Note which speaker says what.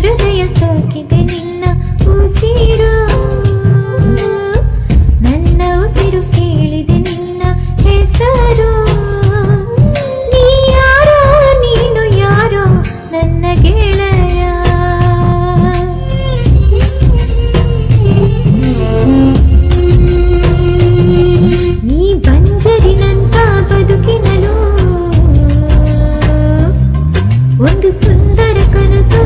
Speaker 1: ಹೃದಯ ಸೋಕಿದೆ ನಿನ್ನ ಉಸಿರು. ನನ್ನ ಉಸಿರು ಕೇಳಿದೆ ನಿನ್ನ ಹೆಸರು. ನೀ ಯಾರೋ, ನೀನು ಯಾರೋ, ನನ್ನ ಗೆಳೆಯ. ನೀ ಬಂಜರಿನಂತ ಬದುಕಿನಲು ಒಂದು ಸುಂದರ ಕನಸು